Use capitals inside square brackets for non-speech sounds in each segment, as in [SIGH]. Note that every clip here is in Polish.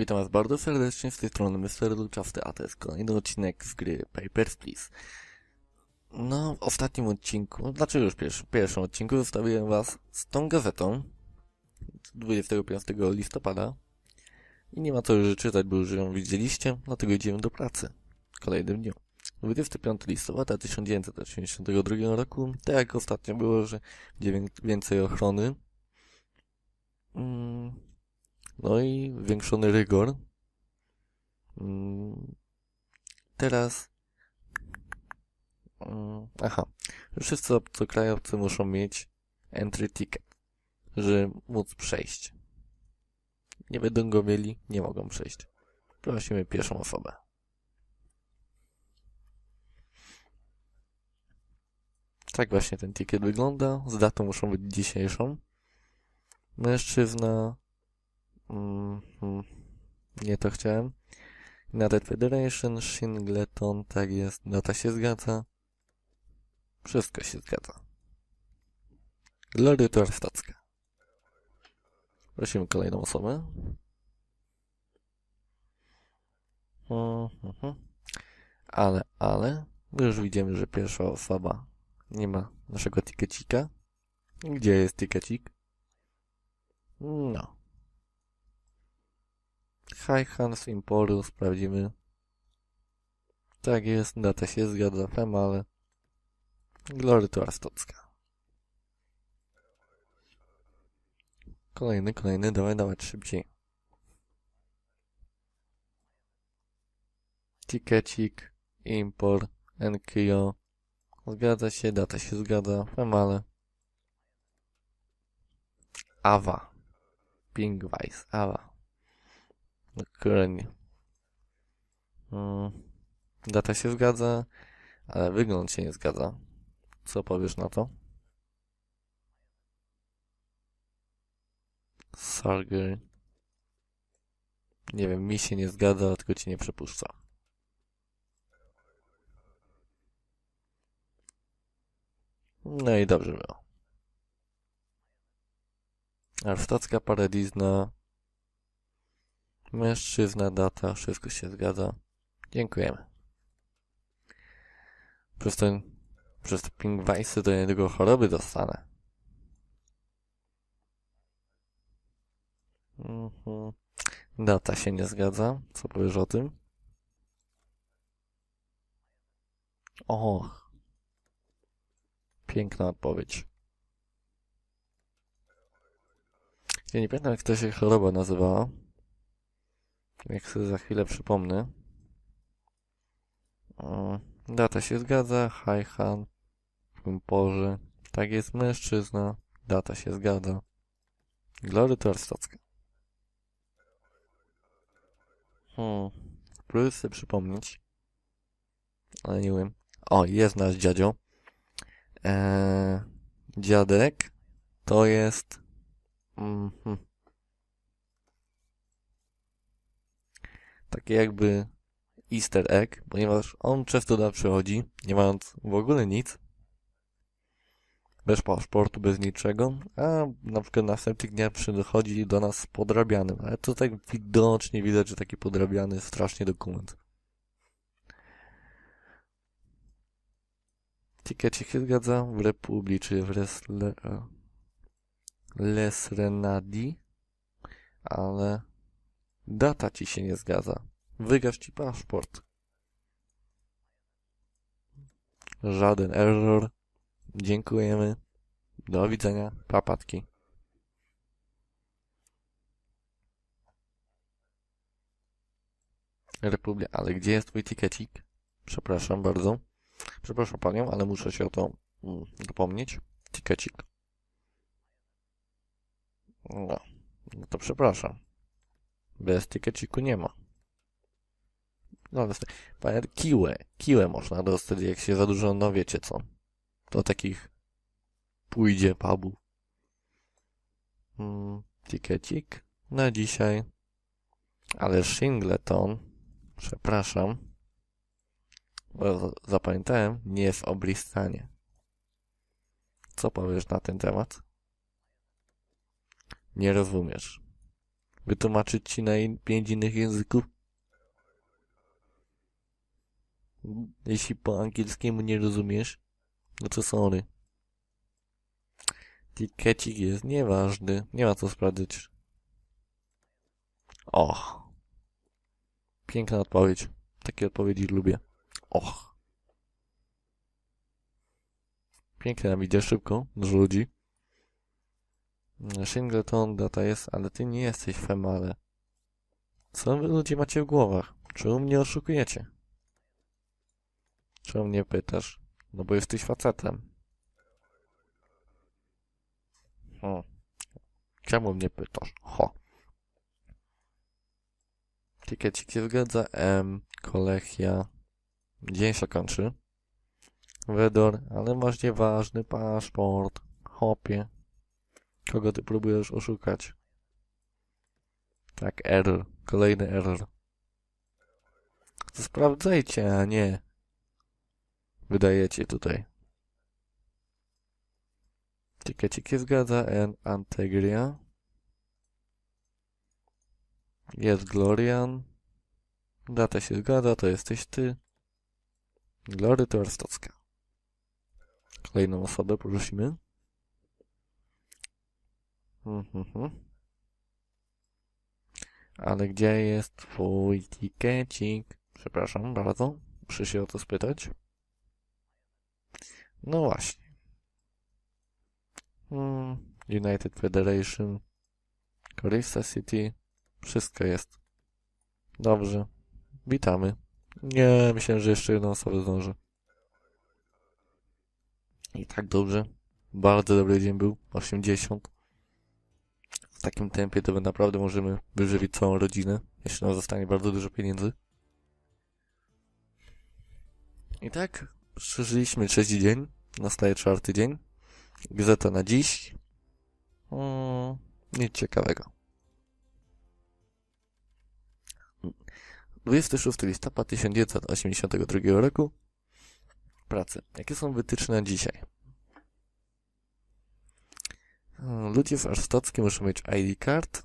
Witam was bardzo serdecznie z tej strony Mr. Luczasty, a to jest kolejny odcinek z gry Papers, Please. No, w ostatnim odcinku, znaczy już pierwszy, pierwszym odcinku zostawiłem was z tą gazetą 25 listopada i nie ma co już czytać, bo już ją widzieliście, dlatego idziemy do pracy w kolejnym dniu. 25 listopada 1982 roku, tak jak ostatnio było, że więcej ochrony. Mm, no i zwiększony rygor. Mm, Teraz. mm, Aha. Wszyscy obcokrajowcy muszą mieć entry ticket, żeby móc przejść. Nie będą go mieli, nie mogą przejść. Prosimy pierwszą osobę. Tak właśnie ten ticket wygląda. Z datą muszą być dzisiejszą. Mężczyzna Mm, mm, nie to chciałem. United Federation, Shingleton, tak jest. Data się zgadza. Wszystko się zgadza. Glory to Arstocka. Prosimy kolejną osobę. Mhm, mhm. Ale, ale, już widzimy, że pierwsza osoba nie ma naszego tikecika. Gdzie jest tikecik? No. High Hans Emporu sprawdzimy. Tak jest, data się zgadza, fem, ale Glory to Arstocka. Kolejny, kolejny, dawaj, dawać szybciej. Tikecik, Impor, NKO. Zgadza się, data się zgadza, fem, ale Awa. Pingwise, Awa. Dokładnie. Mm, data się zgadza, ale wygląd się nie zgadza. Co powiesz na to? Sarger. Nie wiem, mi się nie zgadza, tylko ci nie przepuszcza. No i dobrze było. Arstocka paradizna Mężczyzna, data, wszystko się zgadza. Dziękujemy. Przez ten, przez te pingwajsy do niedługo choroby dostanę. Mhm. Data się nie zgadza. Co powiesz o tym? Och. Piękna odpowiedź. Ja nie pamiętam, jak to się choroba nazywała. Jak sobie za chwilę przypomnę. Data się zgadza. Hajhan. W porze. Tak jest mężczyzna. Data się zgadza. Glory to Arstocka. Hmm. Próbuję sobie przypomnieć. Ale nie wiem. O, jest nasz dziadzio. Eee, dziadek to jest... Mhm. Takie jakby easter egg, ponieważ on często tam przychodzi, nie mając w ogóle nic, bez paszportu, bez niczego, a na przykład następnych dniach przychodzi do nas podrabianym, ale to tak widocznie widać, że taki podrabiany strasznie dokument. Tikecie się zgadza w Republi czy w. Les Renadi, ale Data ci się nie zgadza. Wygasz ci paszport. Żaden error. Dziękujemy. Do widzenia. Papatki. Republia, ale gdzie jest twój tikecik? Przepraszam bardzo. Przepraszam panią, ale muszę się o to mm, dopomnieć. Tikecik. No, no to przepraszam. Bez tikeciku nie ma. No, ale kiłę, kiłę można dostać, jak się za dużo, no wiecie co. Do takich pójdzie pubu. Hmm, tikecik na dzisiaj. Ale Shingleton, przepraszam, bo zapamiętałem, nie jest Oblistanie. Co powiesz na ten temat? Nie rozumiesz. Wytłumaczyć ci na in- pięć innych języków? Jeśli po angielskiemu nie rozumiesz, no to sorry. Tikecik jest nieważny, nie ma co sprawdzić. Och. Piękna odpowiedź. Takie odpowiedzi lubię. Och. Pięknie nam szybko, dużo ludzi. Singleton data jest, ale ty nie jesteś female. Co wy ludzie macie w głowach? Czemu mnie oszukujecie? Czemu mnie pytasz? No bo jesteś facetem. Hmm. Czemu mnie pytasz? Ho. Tikecik się zgadza. M. Kolechia. Dzień się kończy. Wedor, ale masz nieważny paszport. Hopie. Kogo ty próbujesz oszukać? Tak, error. Kolejny error. To sprawdzajcie, a nie wydajecie tutaj. Tikecik się zgadza. N. Antegria. Jest Glorian. Data się zgadza, to jesteś ty. Glory to Arstocka. Kolejną osobę prosimy. Mhm. Ale gdzie jest twój tikecik? Przepraszam bardzo, muszę się o to spytać. No właśnie. Hmm. United Federation. Corista City. Wszystko jest. Dobrze. Witamy. Nie, myślałem, że jeszcze jedną osobę zdążę. I tak dobrze. Bardzo dobry dzień był. 80. W takim tempie to my naprawdę możemy wyżywić całą rodzinę, jeśli nam zostanie bardzo dużo pieniędzy. I tak przeżyliśmy trzeci dzień. Nastaje czwarty dzień. Gazeta na dziś. Hmm, nic ciekawego. 26 listopada 1982 roku. Pracy. Jakie są wytyczne dzisiaj? Ludzie w Arstockim muszą mieć ID card,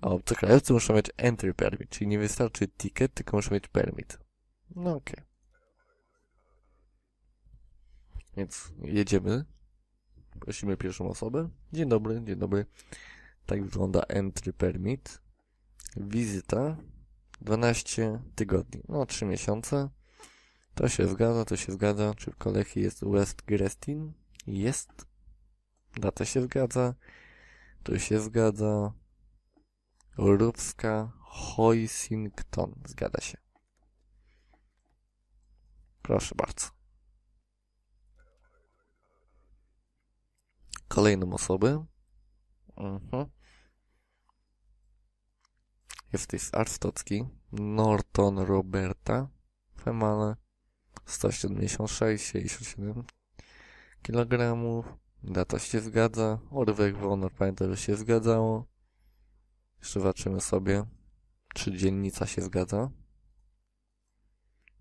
a obcokrajowcy muszą mieć entry permit, czyli nie wystarczy ticket, tylko muszą mieć permit. No okej. Więc jedziemy. Prosimy pierwszą osobę. Dzień dobry, dzień dobry. Tak wygląda entry permit. Wizyta 12 tygodni, no 3 miesiące. To się zgadza, to się zgadza. Czy w kolei jest West Grestin? Jest. Data się zgadza. To się zgadza. Rubska Hoisington. Zgadza się. Proszę bardzo. Kolejną osobę. Mhm. Jesteś Arstocki. Norton Roberta. Female. 176, 67 kg. Data się zgadza. Urwek Wonor pamiętam, że się zgadzało. Jeszcze zobaczymy sobie, czy dzielnica się zgadza.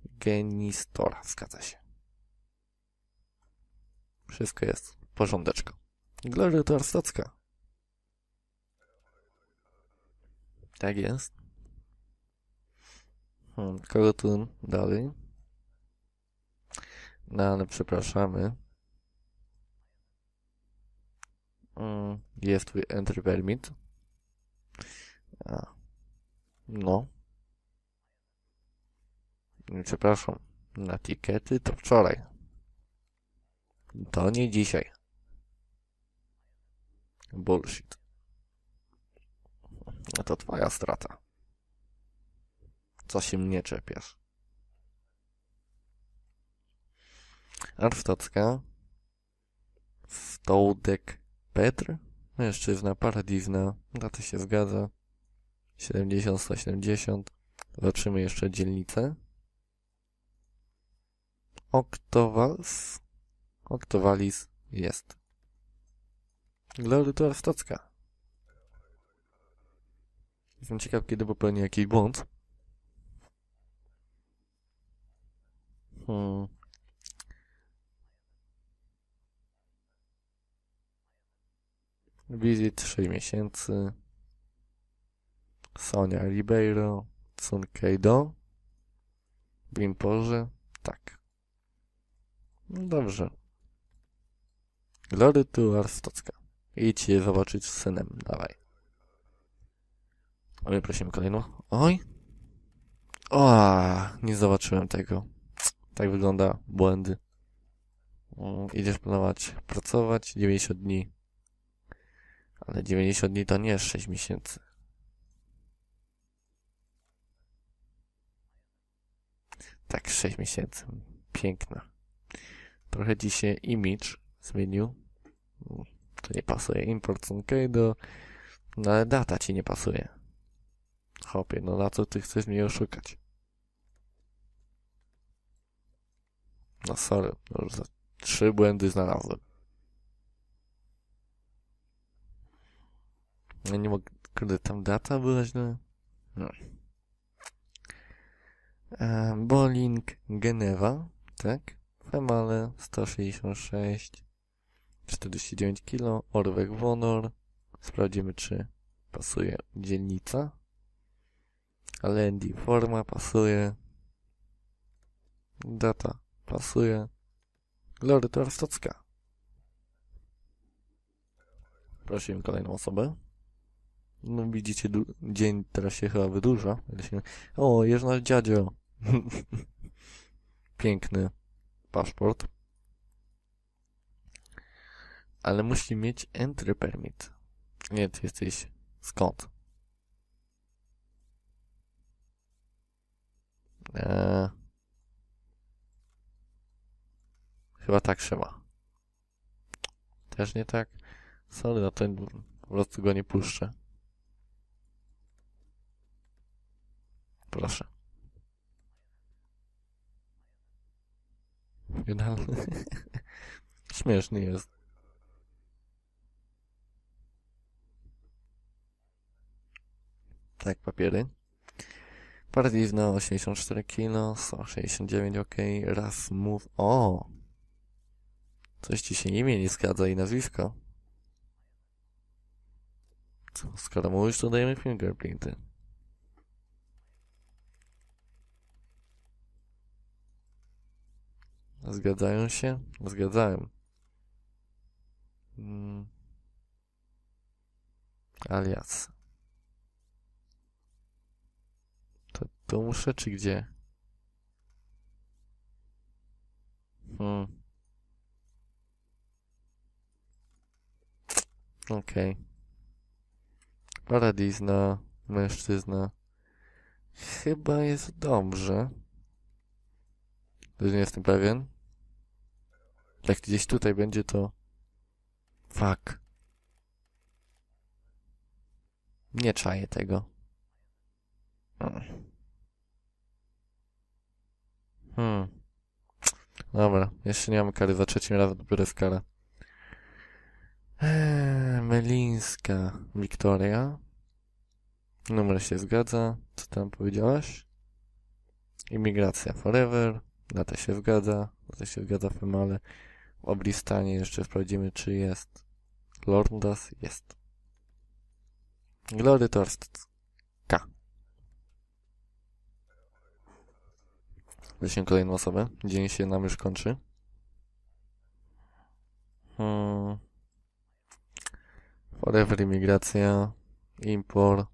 Genistora zgadza się. Wszystko jest w porządeczku. Glory to Arstocka. Tak jest. Hmm, kogo tu dalej? No ale przepraszamy. Mm, jest twój entry permit. No. Nie, Przepraszam. Na tikety to wczoraj. To nie dzisiaj. Bullshit. No to twoja strata. Co się mnie czepiasz? Arwtocka. Stołdek Petr. Mężczyzna, paradizna. Data się zgadza. 70, 170. Zobaczymy jeszcze dzielnicę. Oktowals. Oktowalis jest. Glory to Arstocka. Jestem ciekaw, kiedy popełni jakiś błąd. Hmm. Wizyt 6 miesięcy. Sonia Ribeiro, Sunkeido, w Imporze, tak. No dobrze. Glory to Arstocka. Idź je zobaczyć z synem, dawaj. Ale prosimy kolejną. Oj! O, nie zobaczyłem tego. Tak wygląda błędy. Mm, Idziesz planować, pracować 90 dni. Ale 90 dni to nie jest 6 miesięcy. Tak, 6 miesięcy. Piękna. Trochę się image zmienił. To nie pasuje. Import Sunkeido. No ale data ci nie pasuje. Hopie, no na co ty chcesz mnie oszukać? No sorry, no już za trzy błędy znalazłem. Ja nie mogę, kurde, tam data była źle. No. E, Genewa, tak? Female 166, 49 kg, Orwek Wonor. Sprawdzimy, czy pasuje dzielnica. Alendi forma pasuje. Data pasuje. Glory to Arstocka. Prosimy kolejną osobę. No widzicie, dzień teraz się chyba wydłuża. O, jest nasz dziadzio. [LAUGHS] Piękny paszport. Ale musi mieć entry permit. Nie, ty jesteś skąd? Eee, chyba tak trzeba. Też nie tak? Sorry, no to po prostu go nie puszczę. Proszę. Finalny. [LAUGHS] Śmieszny jest. Tak, papiery. Paradizna 84 kg, 169 ok, raz move. O! Coś ci się imię nie zgadza i nazwisko. Co, skoro mówisz, to dajemy fingerprinty. Zgadzają się? Zgadzałem. Mm. Alias. To, to muszę, czy gdzie? Hmm. Okej. Paradizna, mężczyzna. Chyba jest dobrze. Też nie jestem pewien. Jak gdzieś tutaj będzie to... Fuck. Nie czaję tego. Hmm. Dobra, jeszcze nie mamy kary, za trzecim razem dopiero jest kara. Eee, Melińska Wiktoria. Numer się zgadza. Co tam powiedziałaś? Imigracja forever. Data się zgadza. Data się zgadza w Female. Oblistanie jeszcze sprawdzimy, czy jest. Lordas jest. Glory Torst. K. Weźmy kolejną osobę. Dzień się nam już kończy. Hmm. Forever imigracja. Impor.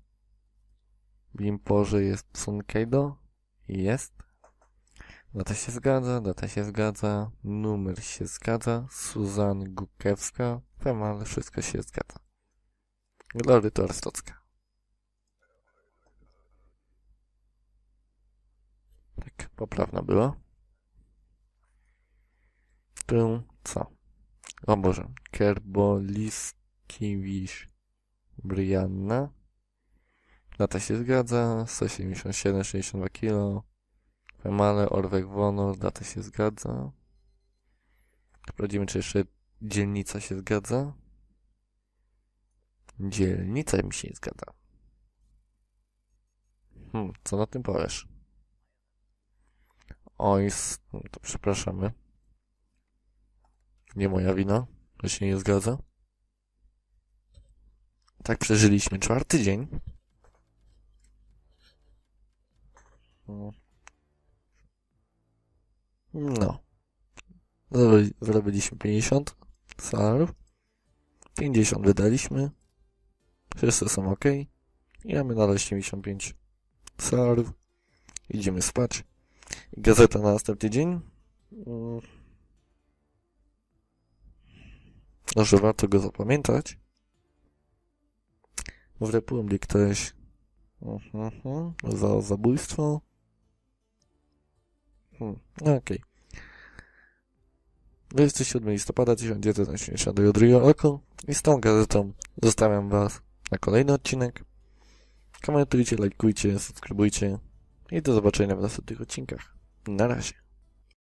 W imporze jest Sunkeido. Jest. Data się zgadza, data się zgadza, numer się zgadza, Suzan Gukewska, Femal, wszystko się zgadza. Glory to Arstocka. Tak, poprawna była. Tu co? O Boże. Kerboliskiewicz Brianna. Data się zgadza, 177, 62 kg. Female, Orwek Wonor, data się zgadza. Sprawdzimy, czy jeszcze dzielnica się zgadza. Dzielnica mi się nie zgadza. Hmm, co na tym powiesz? Oj, no to przepraszamy. Nie moja wina, że się nie zgadza. Tak przeżyliśmy czwarty dzień. No. Zarobiliśmy 50 salarów. 50 wydaliśmy. Wszyscy są ok. I mamy nadal 75 salarów. Idziemy spać. Gazeta na następny dzień. Mm. Może warto go zapamiętać. W Republii ktoś Mhm, mhm. za zabójstwo. Hmm. Okej. 27 listopada 1972 roku i z tą gazetą zostawiam Was na kolejny odcinek. Komentujcie, lajkujcie, subskrybujcie i do zobaczenia w następnych odcinkach. Na razie.